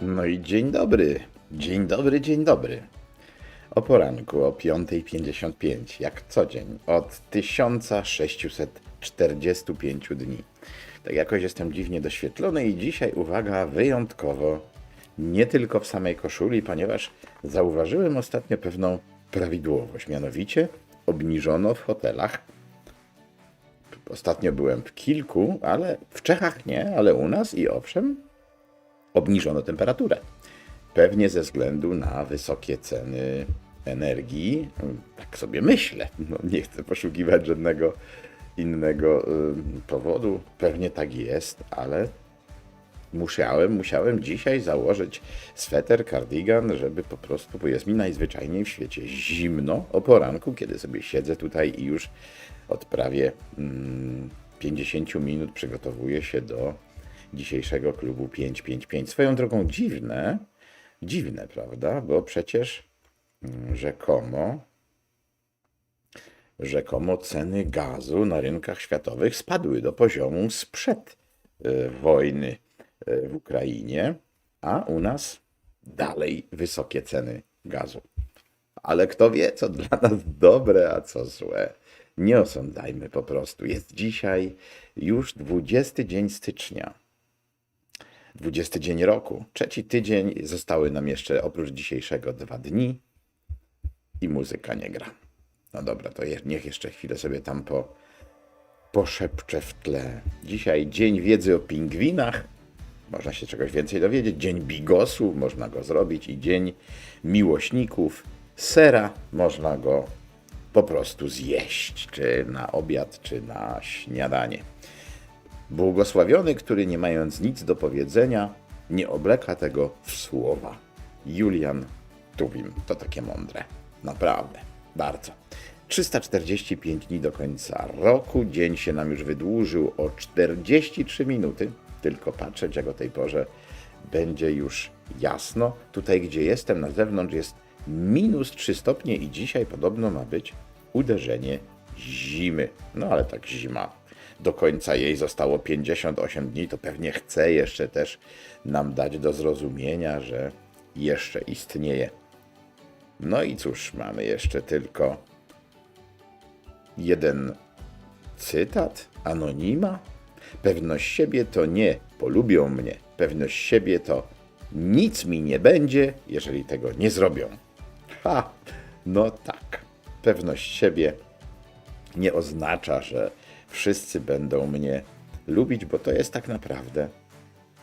No i dzień dobry, dzień dobry, dzień dobry. O poranku o 5.55, jak co dzień, od 1645 dni. Tak jakoś jestem dziwnie doświetlony i dzisiaj, uwaga, wyjątkowo, nie tylko w samej koszuli, ponieważ zauważyłem ostatnio pewną prawidłowość, mianowicie obniżono w hotelach Ostatnio byłem w kilku, ale w Czechach nie, ale u nas i owszem, obniżono temperaturę. Pewnie ze względu na wysokie ceny energii. Tak sobie myślę. No, nie chcę poszukiwać żadnego innego y, powodu. Pewnie tak jest, ale musiałem, musiałem dzisiaj założyć sweter, kardigan, żeby po prostu, bo jest mi najzwyczajniej w świecie zimno o poranku, kiedy sobie siedzę tutaj i już od prawie mm, 50 minut przygotowuję się do dzisiejszego klubu 555. Swoją drogą dziwne, dziwne, prawda? Bo przecież mm, rzekomo, rzekomo ceny gazu na rynkach światowych spadły do poziomu sprzed y, wojny y, w Ukrainie, a u nas dalej wysokie ceny gazu. Ale kto wie, co dla nas dobre, a co złe. Nie osądzajmy po prostu. Jest dzisiaj już 20 dzień stycznia. 20 dzień roku. Trzeci tydzień zostały nam jeszcze oprócz dzisiejszego dwa dni i muzyka nie gra. No dobra, to je, niech jeszcze chwilę sobie tam po, poszepczę w tle. Dzisiaj dzień wiedzy o pingwinach. Można się czegoś więcej dowiedzieć. Dzień bigosu, można go zrobić. I dzień miłośników sera, można go po prostu zjeść, czy na obiad, czy na śniadanie. Błogosławiony, który nie mając nic do powiedzenia, nie obleka tego w słowa. Julian Tuwim. To takie mądre. Naprawdę. Bardzo. 345 dni do końca roku. Dzień się nam już wydłużył o 43 minuty. Tylko patrzeć, jak o tej porze będzie już jasno. Tutaj, gdzie jestem, na zewnątrz jest minus 3 stopnie i dzisiaj podobno ma być uderzenie zimy. No ale tak zima. Do końca jej zostało 58 dni, to pewnie chce jeszcze też nam dać do zrozumienia, że jeszcze istnieje. No i cóż, mamy jeszcze tylko jeden cytat anonima. Pewność siebie to nie polubią mnie. Pewność siebie to nic mi nie będzie, jeżeli tego nie zrobią. Ha, no tak. Pewność siebie nie oznacza, że wszyscy będą mnie lubić, bo to jest tak naprawdę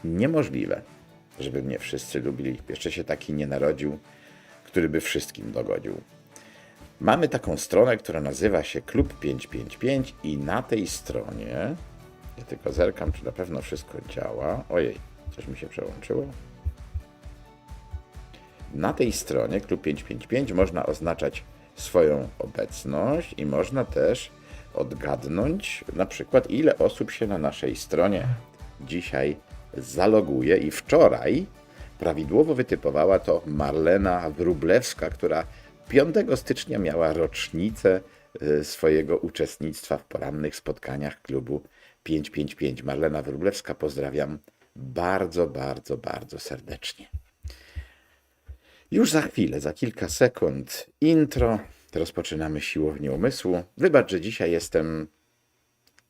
niemożliwe, żeby mnie wszyscy lubili. Jeszcze się taki nie narodził, który by wszystkim dogodził. Mamy taką stronę, która nazywa się Klub 555 i na tej stronie, ja tylko zerkam, czy na pewno wszystko działa. Ojej, coś mi się przełączyło. Na tej stronie Klub 555 można oznaczać swoją obecność i można też odgadnąć na przykład ile osób się na naszej stronie dzisiaj zaloguje i wczoraj prawidłowo wytypowała to Marlena Wrublewska, która 5 stycznia miała rocznicę y, swojego uczestnictwa w porannych spotkaniach klubu 555. Marlena Wrublewska, pozdrawiam bardzo, bardzo, bardzo serdecznie. Już za chwilę, za kilka sekund intro. Rozpoczynamy siłownię umysłu. Wybacz, że dzisiaj jestem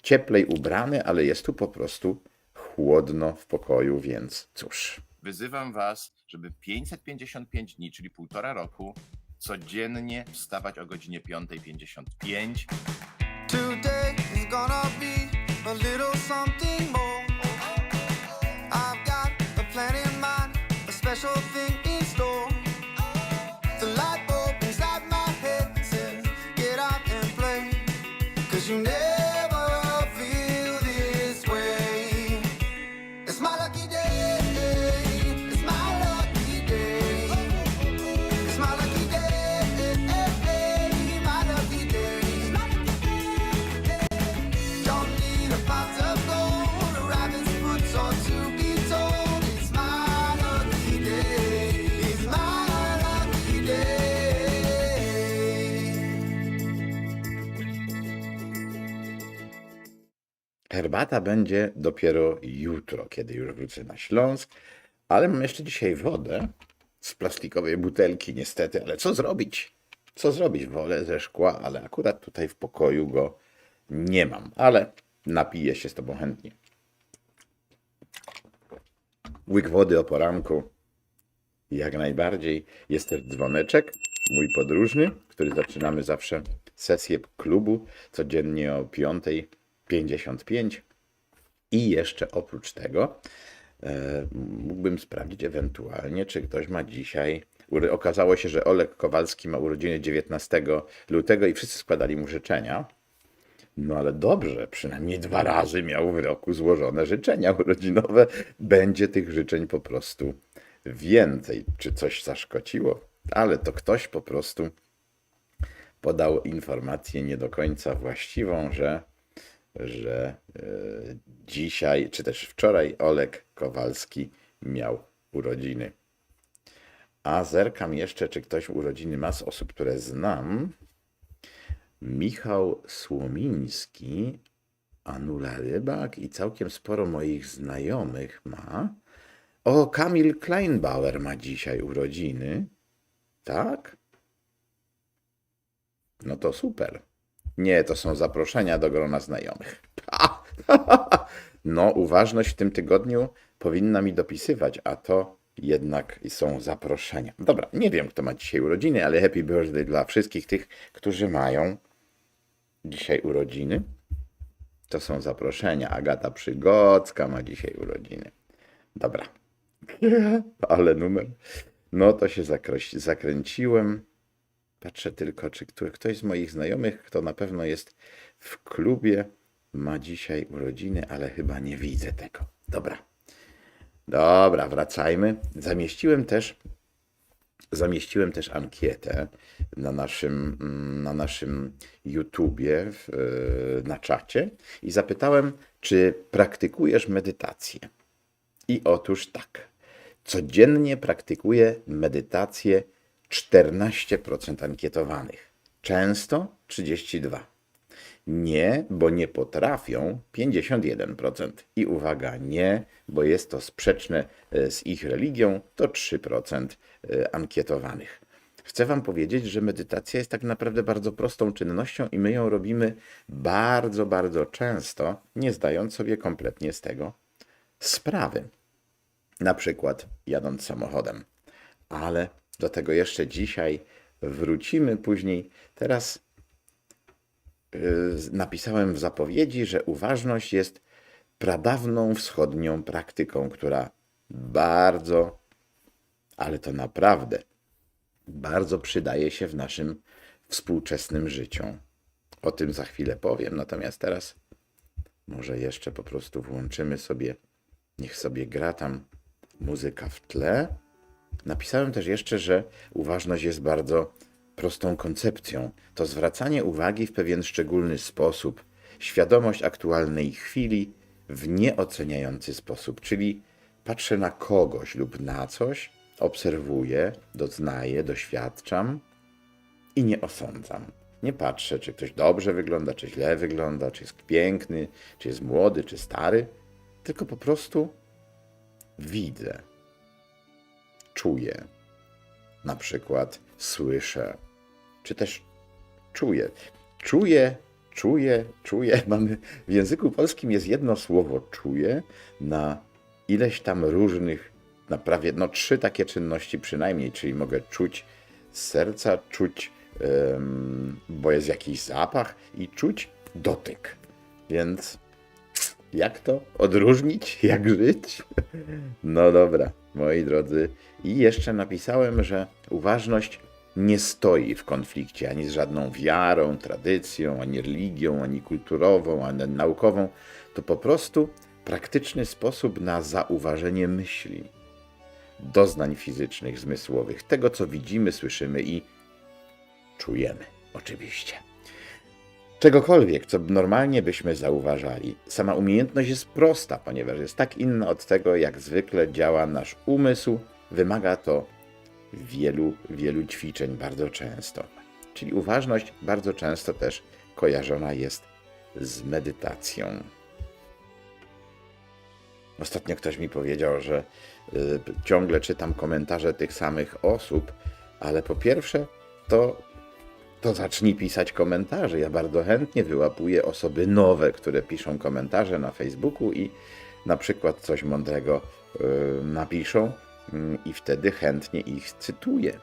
cieplej ubrany, ale jest tu po prostu chłodno w pokoju, więc cóż. Wyzywam Was, żeby 555 dni, czyli półtora roku, codziennie wstawać o godzinie 5.55. Herbata będzie dopiero jutro, kiedy już wrócę na Śląsk, Ale mam jeszcze dzisiaj wodę z plastikowej butelki, niestety, ale co zrobić? Co zrobić? Wolę ze szkła, ale akurat tutaj w pokoju go nie mam, ale napiję się z tobą chętnie. Łyk wody o poranku. Jak najbardziej. Jest też dzwoneczek, mój podróżny, który zaczynamy zawsze sesję klubu codziennie o 5.55. I jeszcze oprócz tego e, mógłbym sprawdzić ewentualnie, czy ktoś ma dzisiaj. Okazało się, że Olek Kowalski ma urodziny 19 lutego i wszyscy składali mu życzenia. No ale dobrze, przynajmniej dwa razy miał w roku złożone życzenia urodzinowe. Będzie tych życzeń po prostu więcej. Czy coś zaszkodziło? Ale to ktoś po prostu podał informację nie do końca właściwą, że, że e, dzisiaj, czy też wczoraj Olek Kowalski miał urodziny. A zerkam jeszcze, czy ktoś urodziny ma z osób, które znam. Michał Słomiński, Anula Rybak i całkiem sporo moich znajomych ma. O, Kamil Kleinbauer ma dzisiaj urodziny. Tak? No to super. Nie, to są zaproszenia do grona znajomych. No, uważność w tym tygodniu powinna mi dopisywać, a to jednak są zaproszenia. Dobra, nie wiem, kto ma dzisiaj urodziny, ale happy birthday dla wszystkich tych, którzy mają dzisiaj urodziny. To są zaproszenia. Agata Przygocka ma dzisiaj urodziny. Dobra. Ale numer. No to się zakręci- zakręciłem. Patrzę tylko, czy ktoś z moich znajomych, kto na pewno jest w klubie, ma dzisiaj urodziny, ale chyba nie widzę tego. Dobra. Dobra, wracajmy. Zamieściłem też zamieściłem też ankietę na naszym, mm, na naszym YouTubie, e, na czacie i zapytałem, czy praktykujesz medytację. I otóż tak. Codziennie praktykuję medytację 14% ankietowanych. Często 32%. Nie, bo nie potrafią 51%. I uwaga, nie, bo jest to sprzeczne e, z ich religią, to 3% e, ankietowanych. Chcę Wam powiedzieć, że medytacja jest tak naprawdę bardzo prostą czynnością i my ją robimy bardzo, bardzo często, nie zdając sobie kompletnie z tego sprawy. Na przykład jadąc samochodem. Ale do tego jeszcze dzisiaj wrócimy później. Teraz y, napisałem w zapowiedzi, że uważność jest pradawną wschodnią praktyką, która bardzo, ale to naprawdę bardzo przydaje się w naszym współczesnym życiu. O tym za chwilę powiem, natomiast teraz może jeszcze po prostu włączymy sobie, niech sobie gra tam muzyka w tle. Napisałem też jeszcze, że uważność jest bardzo prostą koncepcją. To zwracanie uwagi w pewien szczególny sposób, świadomość aktualnej chwili w nieoceniający sposób, czyli patrzę na kogoś lub na coś, obserwuję, doznaję, doświadczam i nie osądzam. Nie patrzę, czy ktoś dobrze wygląda, czy źle wygląda, czy jest piękny, czy jest młody, czy stary, tylko po prostu widzę, czuję, na przykład słyszę, czy też czuję. Czuję, czuję, czuję. Mamy, w języku polskim jest jedno słowo czuję na ileś tam różnych, na prawie no, trzy takie czynności przynajmniej, czyli mogę czuć z serca, czuć, em, bo jest jakiś zapach i czuć dotyk. Więc jak to odróżnić? Jak żyć? No dobra, moi drodzy. I jeszcze napisałem, że uważność nie stoi w konflikcie ani z żadną wiarą, tradycją, ani religią, ani kulturową, ani naukową. To po prostu praktyczny sposób na zauważenie myśli, doznań fizycznych, zmysłowych, tego co widzimy, słyszymy i czujemy, oczywiście czegokolwiek, co normalnie byśmy zauważali. Sama umiejętność jest prosta, ponieważ jest tak inna od tego, jak zwykle działa nasz umysł. Wymaga to wielu, wielu ćwiczeń bardzo często. Czyli uważność bardzo często też kojarzona jest z medytacją. Ostatnio ktoś mi powiedział, że y, ciągle czytam komentarze tych samych osób, ale po pierwsze, to, to zacznij pisać komentarze. Ja bardzo chętnie wyłapuję osoby nowe, które piszą komentarze na Facebooku i na przykład coś mądrego y, napiszą, mm, i wtedy chętnie ich cytuję.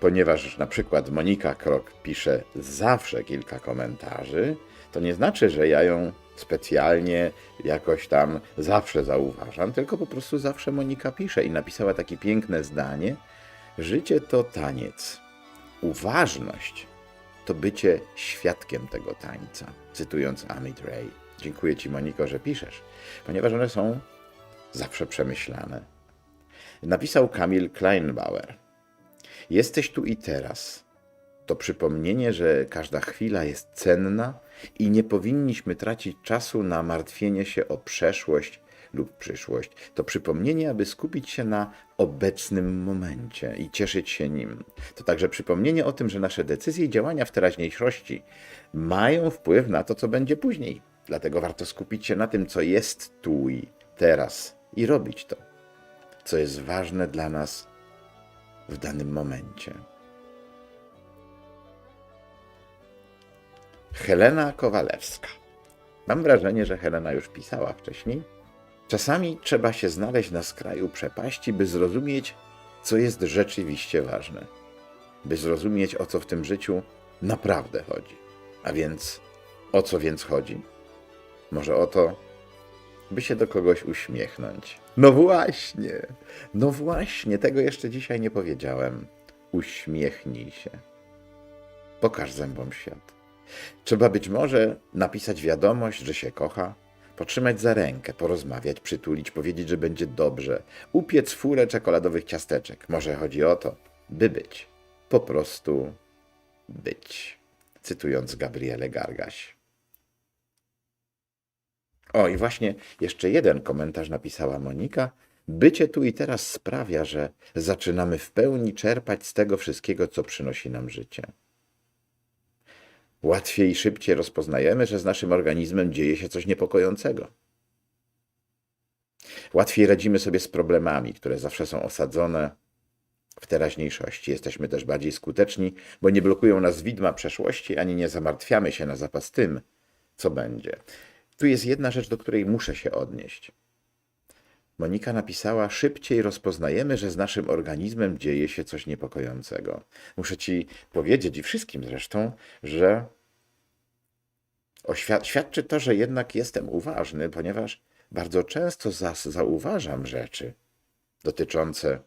Ponieważ na przykład Monika Krok pisze zawsze kilka komentarzy, to nie znaczy, że ja ją specjalnie jakoś tam zawsze zauważam, tylko po prostu zawsze Monika pisze i napisała takie piękne zdanie: Życie to taniec. Uważność to bycie świadkiem tego tańca. Cytując Amit Ray. Dziękuję Ci, Moniko, że piszesz, ponieważ one są zawsze przemyślane. Napisał Kamil Kleinbauer. Jesteś tu i teraz. To przypomnienie, że każda chwila jest cenna i nie powinniśmy tracić czasu na martwienie się o przeszłość lub przyszłość. To przypomnienie, aby skupić się na obecnym momencie i cieszyć się nim. To także przypomnienie o tym, że nasze decyzje i działania w teraźniejszości mają wpływ na to, co będzie później. Dlatego warto skupić się na tym, co jest tu i teraz i robić to, co jest ważne dla nas w danym momencie. Helena Kowalewska. Mam wrażenie, że Helena już pisała wcześniej. Czasami trzeba się znaleźć na skraju przepaści, by zrozumieć, co jest rzeczywiście ważne. By zrozumieć, o co w tym życiu naprawdę chodzi. A więc, o co więc chodzi? Może o to, by się do kogoś uśmiechnąć. No właśnie, no właśnie, tego jeszcze dzisiaj nie powiedziałem. Uśmiechnij się. Pokaż zębom świat. Trzeba być może napisać wiadomość, że się kocha, potrzymać za rękę, porozmawiać, przytulić, powiedzieć, że będzie dobrze, upiec furę czekoladowych ciasteczek. Może chodzi o to, by być. Po prostu być. Cytując Gabrielę Gargaś. O, i właśnie jeszcze jeden komentarz napisała Monika. Bycie tu i teraz sprawia, że zaczynamy w pełni czerpać z tego wszystkiego, co przynosi nam życie. Łatwiej i szybciej rozpoznajemy, że z naszym organizmem dzieje się coś niepokojącego. Łatwiej radzimy sobie z problemami, które zawsze są osadzone w teraźniejszości. Jesteśmy też bardziej skuteczni, bo nie blokują nas widma przeszłości, ani nie zamartwiamy się na zapas tym, co będzie. Tu jest jedna rzecz, do której muszę się odnieść. Monika napisała: Szybciej rozpoznajemy, że z naszym organizmem dzieje się coś niepokojącego. Muszę ci powiedzieć i wszystkim zresztą, że świadczy to, że jednak jestem uważny, ponieważ bardzo często zauważam rzeczy dotyczące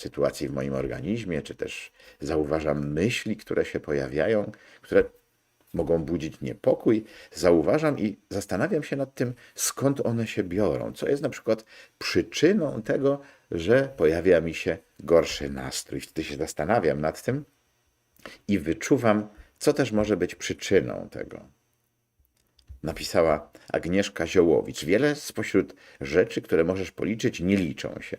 sytuacji w moim organizmie, czy też zauważam myśli, które się pojawiają, które mogą budzić niepokój, zauważam i zastanawiam się nad tym, skąd one się biorą, co jest na przykład przyczyną tego, że pojawia mi się gorszy nastrój. Wtedy się zastanawiam nad tym i wyczuwam, co też może być przyczyną tego. Napisała Agnieszka Ziołowicz. Wiele spośród rzeczy, które możesz policzyć, nie liczą się.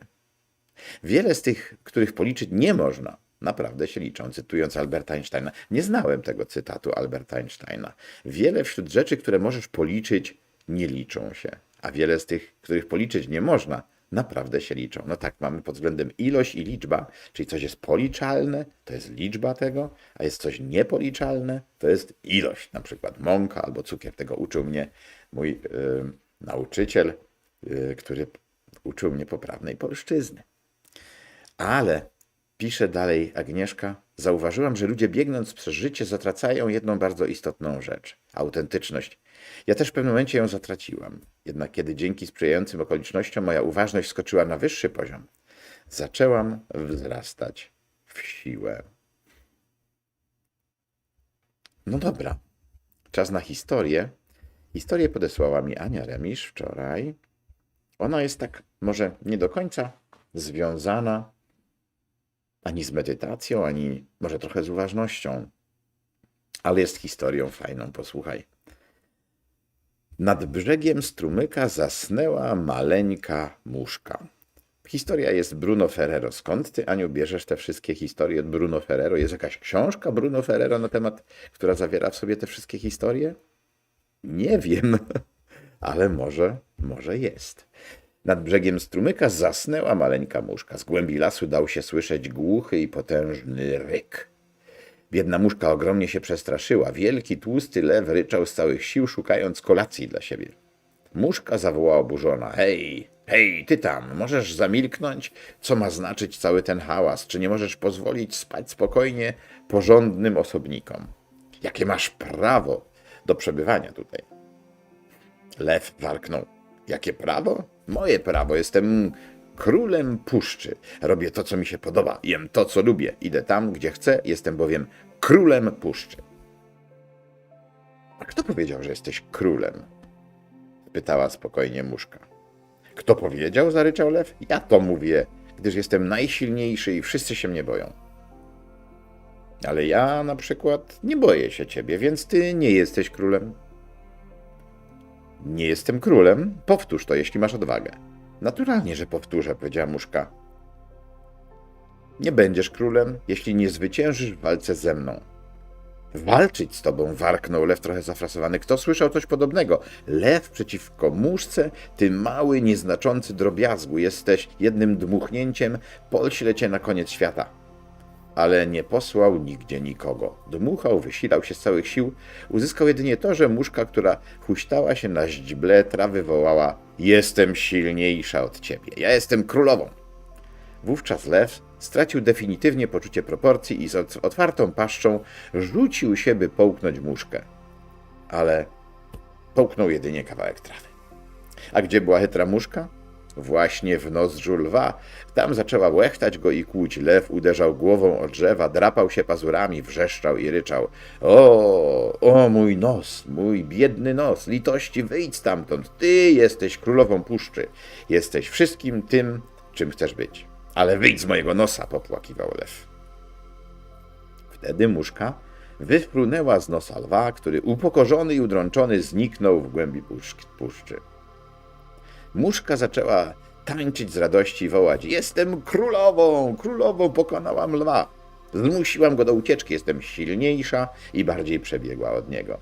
Wiele z tych, których policzyć nie można, naprawdę się liczą. Cytując Alberta Einsteina, nie znałem tego cytatu Alberta Einsteina. Wiele wśród rzeczy, które możesz policzyć, nie liczą się, a wiele z tych, których policzyć nie można, naprawdę się liczą. No tak, mamy pod względem ilość i liczba, czyli coś jest policzalne, to jest liczba tego, a jest coś niepoliczalne, to jest ilość, na przykład mąka albo cukier. Tego uczył mnie mój y, nauczyciel, y, który uczył mnie poprawnej polszczyzny. Ale pisze dalej Agnieszka, zauważyłam, że ludzie biegnąc przez życie zatracają jedną bardzo istotną rzecz autentyczność. Ja też w pewnym momencie ją zatraciłam. Jednak kiedy dzięki sprzyjającym okolicznościom moja uważność skoczyła na wyższy poziom, zaczęłam wzrastać w siłę. No dobra, czas na historię. Historię podesłała mi Ania Remisz wczoraj. Ona jest tak może nie do końca związana ani z medytacją, ani może trochę z uważnością, ale jest historią fajną, posłuchaj. Nad brzegiem strumyka zasnęła maleńka muszka. Historia jest Bruno Ferrero. Skąd ty, Aniu, bierzesz te wszystkie historie od Bruno Ferrero? Jest jakaś książka Bruno Ferrero na temat, która zawiera w sobie te wszystkie historie? Nie wiem. ale może, może jest. Nad brzegiem strumyka zasnęła maleńka muszka. Z głębi lasu dał się słyszeć głuchy i potężny ryk. Biedna muszka ogromnie się przestraszyła. Wielki, tłusty lew ryczał z całych sił, szukając kolacji dla siebie. Muszka zawołała oburzona. Hej, hej, ty tam, możesz zamilknąć? Co ma znaczyć cały ten hałas? Czy nie możesz pozwolić spać spokojnie porządnym osobnikom? Jakie masz prawo do przebywania tutaj? Lew warknął. Jakie prawo? Moje prawo. Jestem królem puszczy. Robię to, co mi się podoba. Jem to, co lubię. Idę tam, gdzie chcę. Jestem bowiem królem puszczy. A kto powiedział, że jesteś królem? Pytała spokojnie muszka. Kto powiedział? zaryczał lew. Ja to mówię, gdyż jestem najsilniejszy i wszyscy się mnie boją. Ale ja na przykład nie boję się ciebie, więc ty nie jesteś królem. Nie jestem królem. Powtórz to, jeśli masz odwagę. Naturalnie, że powtórzę, powiedziała muszka. Nie będziesz królem, jeśli nie zwyciężysz w walce ze mną. Walczyć z tobą, warknął lew trochę zafrasowany. Kto słyszał coś podobnego? Lew przeciwko muszce? Ty mały, nieznaczący drobiazgu. Jesteś jednym dmuchnięciem, polśle cię na koniec świata. Ale nie posłał nigdzie nikogo. Dmuchał, wysilał się z całych sił. Uzyskał jedynie to, że muszka, która huśtała się na źdźble trawy, wołała Jestem silniejsza od ciebie. Ja jestem królową. Wówczas lew stracił definitywnie poczucie proporcji i z ot- otwartą paszczą rzucił się, by połknąć muszkę. Ale połknął jedynie kawałek trawy. A gdzie była chytra muszka? Właśnie w nozdrzu lwa. Tam zaczęła łechtać go i kłuć. Lew uderzał głową o drzewa, drapał się pazurami, wrzeszczał i ryczał. O, o mój nos, mój biedny nos, litości, wyjdź stamtąd. Ty jesteś królową puszczy. Jesteś wszystkim tym, czym chcesz być. Ale wyjdź z mojego nosa, popłakiwał lew. Wtedy muszka wyfrunęła z nosa lwa, który upokorzony i udrączony zniknął w głębi puszczy. Muszka zaczęła tańczyć z radości i wołać: Jestem królową! Królową pokonałam lwa! Zmusiłam go do ucieczki, jestem silniejsza i bardziej przebiegła od niego.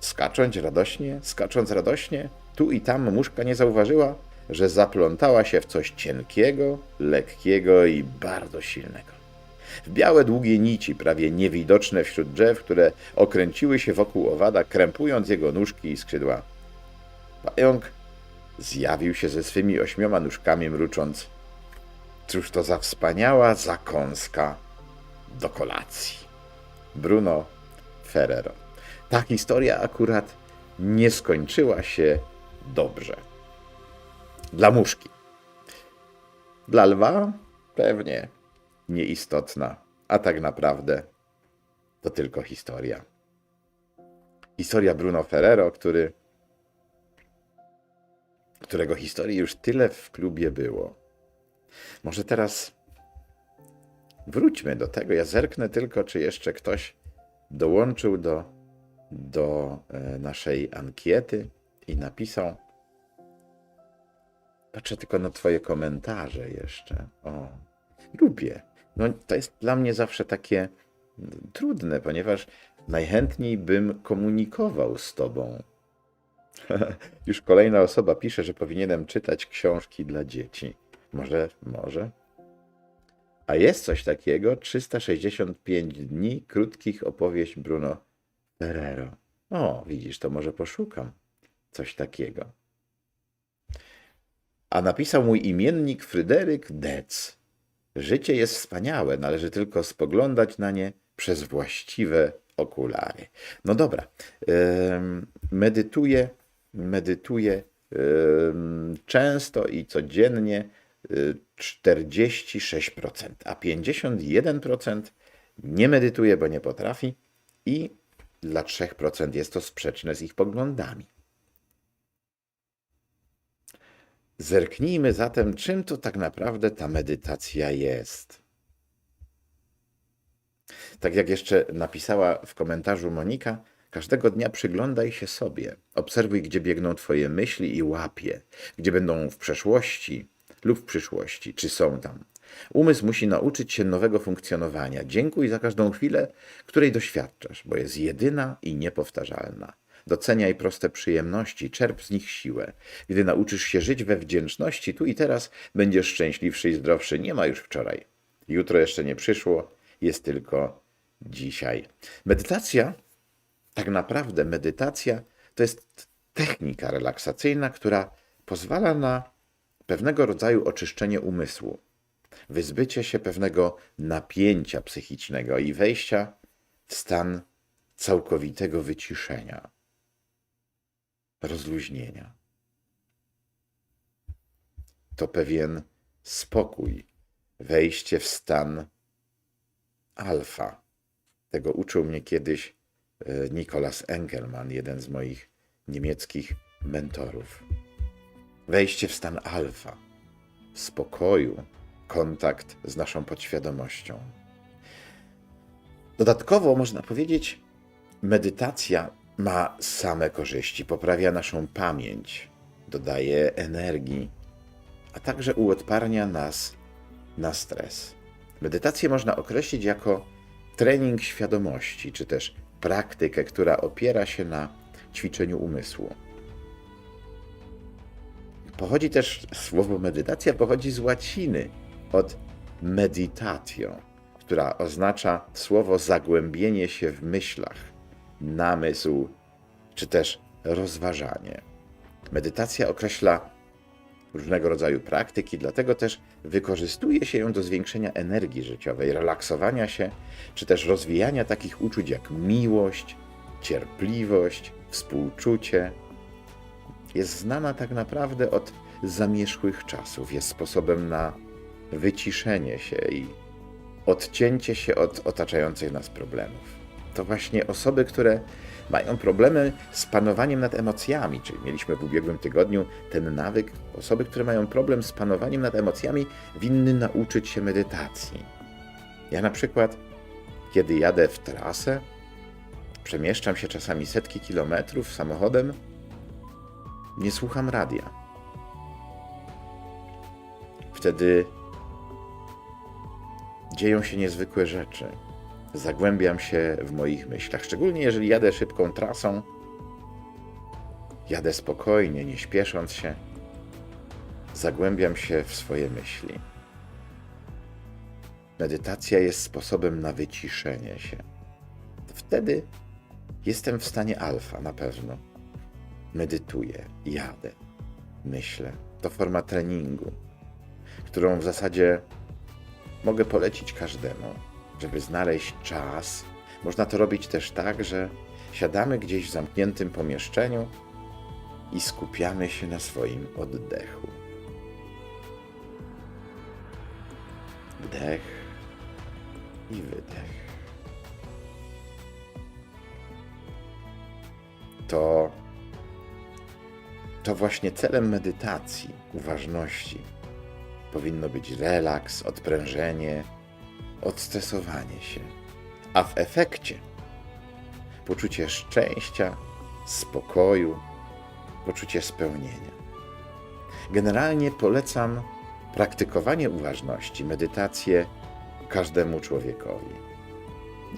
Skacząc radośnie, skacząc radośnie, tu i tam muszka nie zauważyła, że zaplątała się w coś cienkiego, lekkiego i bardzo silnego. W białe, długie nici, prawie niewidoczne wśród drzew, które okręciły się wokół owada, krępując jego nóżki i skrzydła. Pająk zjawił się ze swymi ośmioma nóżkami, mrucząc: Cóż to za wspaniała zakąska do kolacji. Bruno Ferrero. Ta historia akurat nie skończyła się dobrze. Dla muszki. Dla lwa pewnie nieistotna, a tak naprawdę to tylko historia. Historia Bruno Ferrero, który, którego historii już tyle w klubie było. Może teraz wróćmy do tego. Ja zerknę tylko, czy jeszcze ktoś dołączył do, do e, naszej ankiety i napisał. Patrzę tylko na Twoje komentarze jeszcze. O, lubię. No, to jest dla mnie zawsze takie mm, trudne, ponieważ najchętniej bym komunikował z Tobą. Już kolejna osoba pisze, że powinienem czytać książki dla dzieci. Może, może. A jest coś takiego 365 dni krótkich opowieść Bruno Ferrero. O, widzisz, to może poszukam coś takiego. A napisał mój imiennik Fryderyk Dec. Życie jest wspaniałe, należy tylko spoglądać na nie przez właściwe okulary. No dobra, medytuję, medytuję em, często i codziennie y, 46%, a 51% nie medytuje, bo nie potrafi i dla 3% jest to sprzeczne z ich poglądami. Zerknijmy zatem, czym to tak naprawdę ta medytacja jest. Tak jak jeszcze napisała w komentarzu Monika, każdego dnia przyglądaj się sobie. Obserwuj, gdzie biegną Twoje myśli i łapie, gdzie będą w przeszłości lub w przyszłości, czy są tam. Umysł musi nauczyć się nowego funkcjonowania. Dziękuj za każdą chwilę, której doświadczasz, bo jest jedyna i niepowtarzalna. doceniaj proste przyjemności, czerp z nich siłę. Gdy nauczysz się żyć we wdzięczności, tu i teraz będziesz szczęśliwszy i zdrowszy. Nie ma już wczoraj. Jutro jeszcze nie przyszło, jest tylko dzisiaj. Medytacja, tak naprawdę medytacja to jest technika relaksacyjna, która pozwala na pewnego rodzaju oczyszczenie umysłu, wyzbycie się pewnego napięcia psychicznego i wejścia w stan całkowitego wyciszenia, rozluźnienia. To pewien spokój, wejście w stan alfa. Tego uczył mnie kiedyś e, Nicolas Engelman, jeden z moich niemieckich mentorów. Wejście w stan alfa, spokoju, kontakt z naszą podświadomością. Dodatkowo można powiedzieć, medytacja ma same korzyści, poprawia naszą pamięć, dodaje energii, a także uodparnia nas na stres. Medytację można określić jako trening świadomości, czy też praktykę, która opiera się na ćwiczeniu umysłu. Pochodzi też słowo medytacja pochodzi z łaciny od meditatio, która oznacza słowo zagłębienie się w myślach, namysł czy też rozważanie. Medytacja określa różnego rodzaju praktyki, dlatego też wykorzystuje się ją do zwiększenia energii życiowej, relaksowania się, czy też rozwijania takich uczuć jak miłość, cierpliwość, współczucie. Jest znana tak naprawdę od zamierzchłych czasów, jest sposobem na wyciszenie się i odcięcie się od otaczających nas problemów. To właśnie osoby, które mają problemy z panowaniem nad emocjami, czyli mieliśmy w ubiegłym tygodniu ten nawyk, osoby, które mają problem z panowaniem nad emocjami, winny nauczyć się medytacji. Ja na przykład, kiedy jadę w trasę, przemieszczam się czasami setki kilometrów samochodem, nie słucham radia. Wtedy dzieją się niezwykłe rzeczy. Zagłębiam się w moich myślach, szczególnie jeżeli jadę szybką trasą. Jadę spokojnie, nie śpiesząc się. Zagłębiam się w swoje myśli. Medytacja jest sposobem na wyciszenie się. Wtedy jestem w stanie alfa na pewno. Medytuję, jadę, myślę. To forma treningu, którą w zasadzie mogę polecić każdemu, żeby znaleźć czas. Można to robić też tak, że siadamy gdzieś w zamkniętym pomieszczeniu i skupiamy się na swoim oddechu. Wdech i wydech. To, to właśnie celem medytacji, uważności powinno być relaks, odprężenie, odstresowanie się, a w efekcie poczucie szczęścia, spokoju, poczucie spełnienia. Generalnie polecam praktykowanie uważności, medytację każdemu człowiekowi.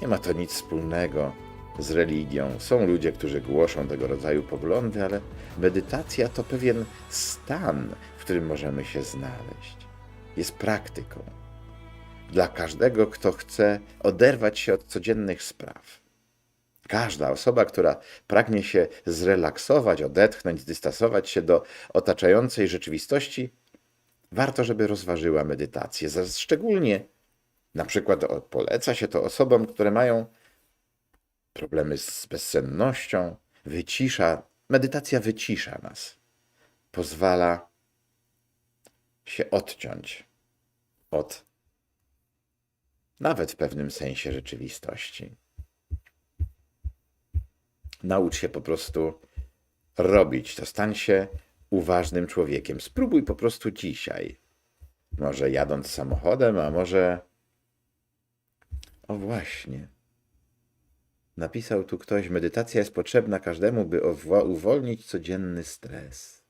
Nie ma to nic wspólnego z religią. Są ludzie, którzy głoszą tego rodzaju poglądy, ale medytacja to pewien stan, w którym możemy się znaleźć. Jest praktyką dla każdego, kto chce oderwać się od codziennych spraw. Każda osoba, która pragnie się zrelaksować, odetchnąć, zdystansować się do otaczającej rzeczywistości, warto, żeby rozważyła medytację. Szczególnie na przykład poleca się to osobom, które mają problemy z bezsennością, wycisza. Medytacja wycisza nas, pozwala się odciąć od nawet w pewnym sensie rzeczywistości. Naucz się po prostu robić to. Stań się uważnym człowiekiem. Spróbuj po prostu dzisiaj. Może jadąc samochodem, a może. O właśnie. Napisał tu ktoś: Medytacja jest potrzebna każdemu, by uwolnić codzienny stres.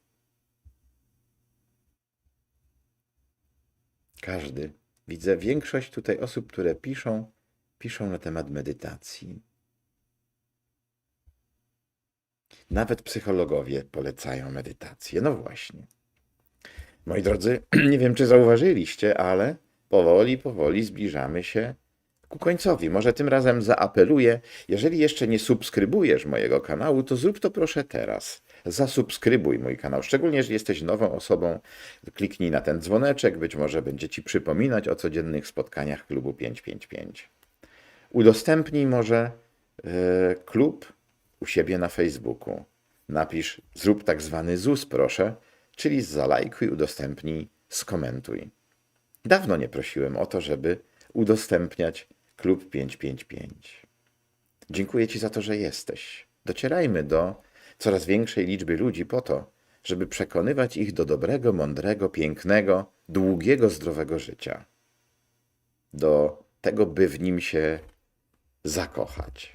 Każdy. Widzę większość tutaj osób, które piszą, piszą na temat medytacji. Nawet psychologowie polecają medytację. No właśnie. Moi drodzy, nie wiem, czy zauważyliście, ale powoli, powoli zbliżamy się ku końcowi. Może tym razem zaapeluję, jeżeli jeszcze nie subskrybujesz mojego kanału, to zrób to proszę teraz. Zasubskrybuj mój kanał, szczególnie jeżeli jesteś nową osobą. Kliknij na ten dzwoneczek, być może będzie ci przypominać o codziennych spotkaniach klubu 555. Udostępnij może e, klub u siebie na Facebooku. Napisz, zrób tak zwany ZUS, proszę, czyli zalajkuj, udostępnij, skomentuj. Dawno nie prosiłem o to, żeby udostępniać klub 555. Dziękuję Ci za to, że jesteś. Docierajmy do coraz większej liczby ludzi po to, żeby przekonywać ich do dobrego, mądrego, pięknego, długiego, zdrowego życia. Do tego, by w nim się zakochać.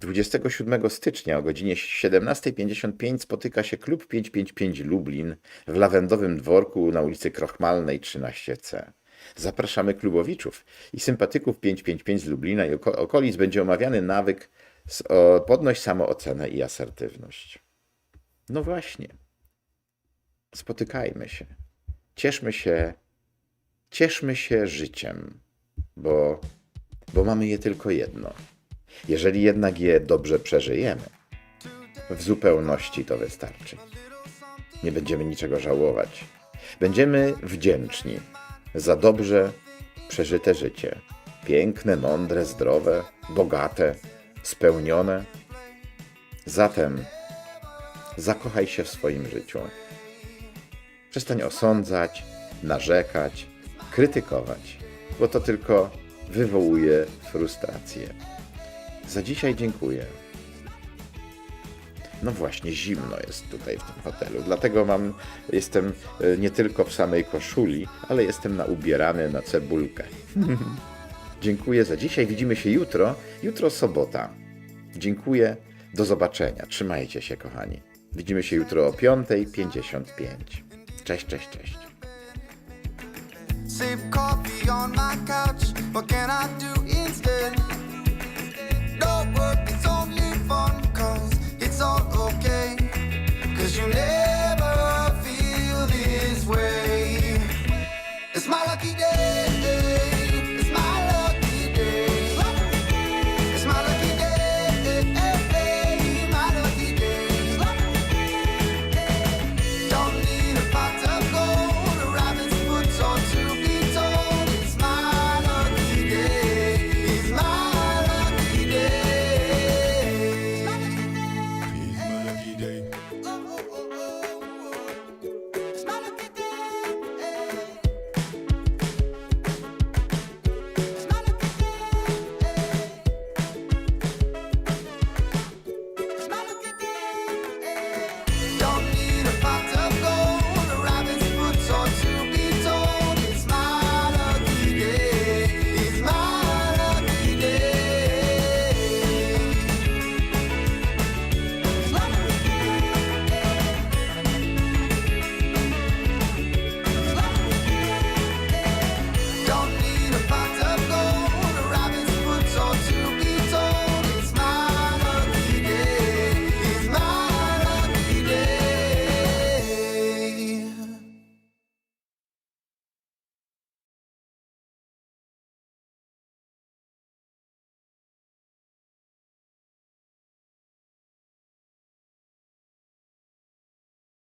27 stycznia o godzinie 17.55 spotyka się Klub 555 Lublin w Lawendowym Dworku na ulicy Krochmalnej 13C. Zapraszamy klubowiczów i sympatyków 555 z Lublina i oko- okolic. Będzie omawiany nawyk podnoś samoocenę i asertywność. No właśnie. Spotykajmy się. Cieszmy się, cieszmy się życiem, bo, bo mamy je tylko jedno. Jeżeli jednak je dobrze przeżyjemy, w zupełności to wystarczy. Nie będziemy niczego żałować. Będziemy wdzięczni za dobrze przeżyte życie. Piękne, mądre, zdrowe, bogate, spełnione. Zatem zakochaj się w swoim życiu. Przestań osądzać, narzekać, krytykować, bo to tylko wywołuje frustrację. Za dzisiaj dziękuję. No właśnie, zimno jest tutaj w tym hotelu, dlatego mam, jestem e, nie tylko w samej koszuli, ale jestem na ubierany na cebulkę. dziękuję za dzisiaj, widzimy się jutro. Jutro sobota. Dziękuję, do zobaczenia. Trzymajcie się, kochani. Widzimy się jutro o 5.55. Cześć, cześć, cześć.